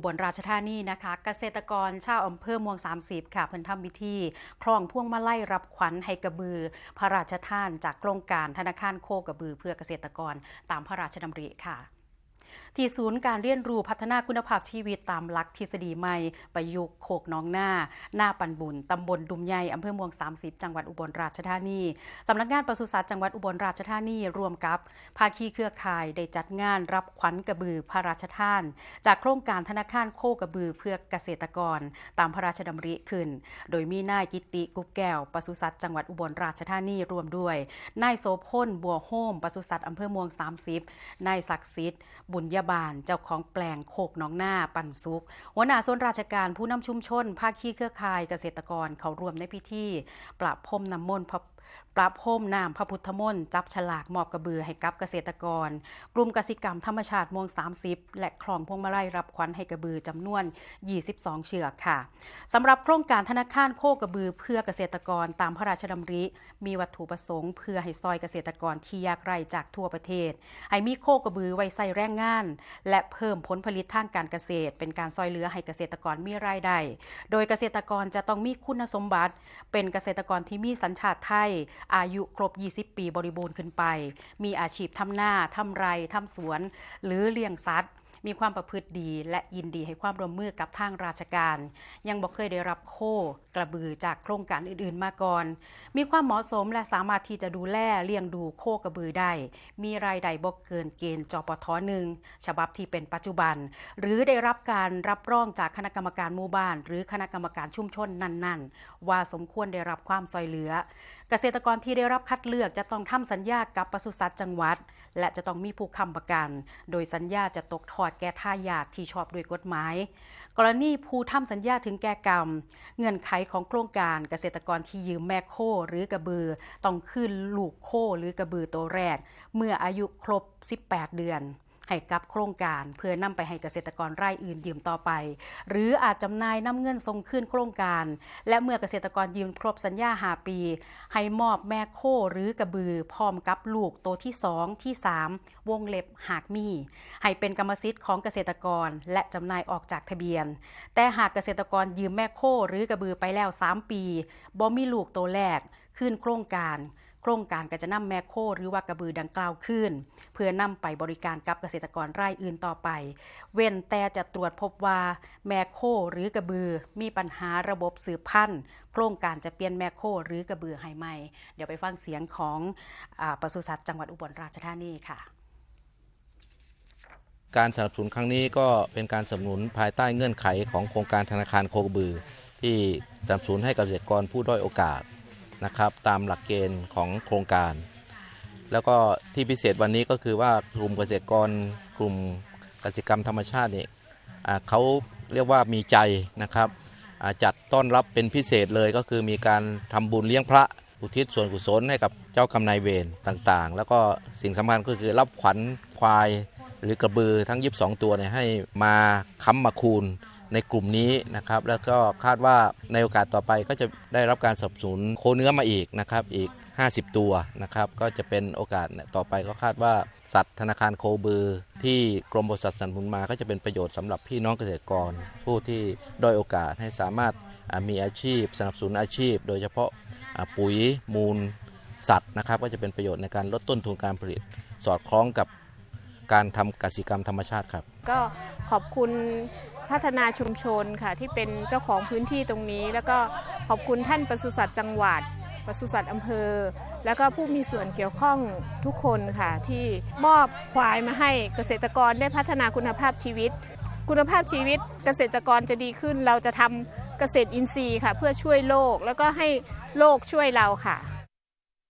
อุบลราชธานีนะคะ เกษตรกรชาวอำเภอเมือง30 ค่ะเพิ่นทำวิธีคล้องพ่วงมาไล่รับขวัญให้กระบือ พระราชทานจากโครงการธนาคารโคกระบือเพื่อเกษตรกรตามพระราชดำริค่ะที่ศูนย์การเรียนรู้พัฒนาคุณภาพชีวิตตามหลักทฤษฎีใหม่ประยุกต์โคกน้องหน้า หน้าปันบุญตำบลดุมใหญ่อำเภอเมือง 30 จังหวัดอุบลราชธานีสำนักงานปศุสัตว์จังหวัดอุบลราชธานีร่วมกับ ภาคีเครือข่ายได้จัดงานรับขวัญกระบือพระราชทาน จากโครงการธนาคารโคกระบือเพื่อเกษตรกร ตามพระราชดำริขึ้น โดยมีนายกิติกุ๊กแก้วปศุสัตว์จังหวัดอุบลราชธานีรวมด้วยนายโสพลบัวโฮมปศุสัตว์อำเภอเมือง 30นายศักดิ์สิทธิ์บุญยบาล เจ้าของแปลงโคกน้องหน้าปันซุกหัวหน้าส่วนราชการผู้นำชุมชน ภาคีเครือข่ายเกษตรกรเขารวมในพิธี ประพรมน้ำมนต์พระประพรมน้ำพระพุทธมนต์จับฉลากมอบกระบือให้กับเกษตรกร กลุ่มกสิกรรมธรรมชาติมวง 30 และคลองพวงมาลัยรับขวัญให้กระบือจำนวน 22 เชือกค่ะสำหรับโครงการธนาคารโคกระบือเพื่อเกษตรกรตามพระราชดำริ มีวัตถุประสงค์เพื่อให้ซอยเกษตรกรที่ยากไร้จากทั่วประเทศ ให้มีโคกระบือไว้ใส่แรงงาน และเพิ่มผลผลิตทางการเกษตร เป็นการซอยเหลือให้เกษตรกรมีรายได้ โดยเกษตรกรจะต้องมีคุณสมบัติ เป็นเกษตรกรที่มีสัญชาติไทยอายุครบ 20 ปีบริบูรณ์ขึ้นไป มีอาชีพทำหน้าทำไรทำสวน หรือเลี้ยงสัตว์มีความประพฤติดีและยินดีให้ความร่วมมือกับทางราชการ ยังบอกเคยได้รับโคกระบือจากโครงการอื่นๆมาก่อน มีความเหมาะสมและสามารถที่จะดูแลเลี้ยงดูโคกระบือได้ มีรายได้บ่เกินเกณฑ์จปทหนึ่งฉบับที่เป็นปัจจุบัน หรือได้รับการรับรองจากคณะกรรมการหมู่บ้าน หรือคณะกรรมการชุมชนนั้นๆ ว่าสมควรได้รับความซอยเหลือ เกษตรกรที่ได้รับคัดเลือกจะต้องทำสัญญากับปศุสัตว์จังหวัด และจะต้องมีผู้ค้ำประกัน โดยสัญญาจะตกทอดแก่ทายาทที่ชอบด้วยกฎหมาย กรณีผู้ทำสัญญาถึงแก่กรรม เงื่อนไขของโครงการเกษตรกรที่ยืมแม่โคหรือกระบือ ต้องขึ้นลูกโคหรือกระบือตัวแรก เมื่ออายุครบ 18 เดือน ให้กับโครงการ เพื่อนำไปให้เกษตรกรรายอื่นยืมต่อไป หรืออาจจำหน่ายนำเงินส่งคืนโครงการ และเมื่อเกษตรกรยืมครบสัญญาหาปี ให้มอบแม่โคหรือกระบือพร้อมกับลูกโตที่ 2 ที่ 3 วงเล็บหากมี ให้เป็นกรรมสิทธิ์ของเกษตรกร และจำหน่ายออกจากทะเบียน แต่หากเกษตรกรยืมแม่โคหรือกระบือไปแล้ว 3 ปีบ่มีลูกโตแรกขึ้นโครงการ โครงการก็จะนำแมคโคหรือว่ากระบือดังกล่าวขึ้น เพื่อนำไปบริการกับเกษตรกรรายอื่นต่อไป เว้นแต่จะตรวจพบว่าแมคโคหรือกระบือมีปัญหาระบบสืบพันธุ์ โครงการจะเปลี่ยนแมคโคหรือกระบือให้ใหม่ เดี๋ยวไปฟังเสียงของอปศุสัตว์จังหวัดอุบลราชธานีค่ะการสนับสนุนครั้งนี้ก็เป็นการสนับสนุนภายใต้เงื่อนไขของโครงการธนาคารโคกบือ ที่สนับสนุนให้กับเกษตรกรผู้ด้อยโอกาส นะครับตามหลักเกณฑ์ของโครงการ แล้วก็ที่พิเศษวันนี้ก็คือว่ากลุ่มเกษตรกรกลุ่มกสิกรรมธรรมชาติเนี่ยเขาเรียกว่ามีใจนะครับจัดต้อนรับเป็นพิเศษเลยก็คือมีการทำบุญเลี้ยงพระอุทิศส่วนกุศลให้กับเจ้ากรรมนายเวรต่างๆ แล้วก็สิ่งสำคัญก็คือรับขวัญควายหรือกระบือทั้ง 22 ตัวเนี่ยให้มาค้ำมาคูณ ในกลุ่มนี้นะครับแล้วก็คาดว่าในโอกาสต่อไปก็จะได้รับการสนับสนุนโคเนื้อมาอีกนะครับอีก 50 ตัวนะครับก็จะเป็นโอกาสต่อไปก็คาดว่าสัตว์ธนาคารโคบือ ที่กรมบริษัทสนับสนุนมาก็จะเป็นประโยชน์สำหรับพี่น้องเกษตรกร ผู้ที่ด้อยโอกาสให้สามารถมีอาชีพ สนับสนุนอาชีพ โดยเฉพาะปุ๋ยมูลสัตว์นะครับก็จะเป็นประโยชน์ในการลดต้นทุนการผลิต สอดคล้องกับการทำกสิกรรมธรรมชาติครับ ก็ขอบคุณ พัฒนาชุมชนค่ะที่เป็นเจ้าของพื้นที่ตรงนี้ แล้วก็ขอบคุณท่านปศุสัตว์จังหวัดปศุสัตว์อำเภอ แล้วก็ผู้มีส่วนเกี่ยวข้องทุกคนค่ะที่มอบควายมาให้เกษตรกรได้พัฒนาคุณภาพชีวิต คุณภาพชีวิตเกษตรกรจะดีขึ้น เราจะทำเกษตรอินทรีย์ค่ะ เพื่อช่วยโลกแล้วก็ให้โลกช่วยเราค่ะ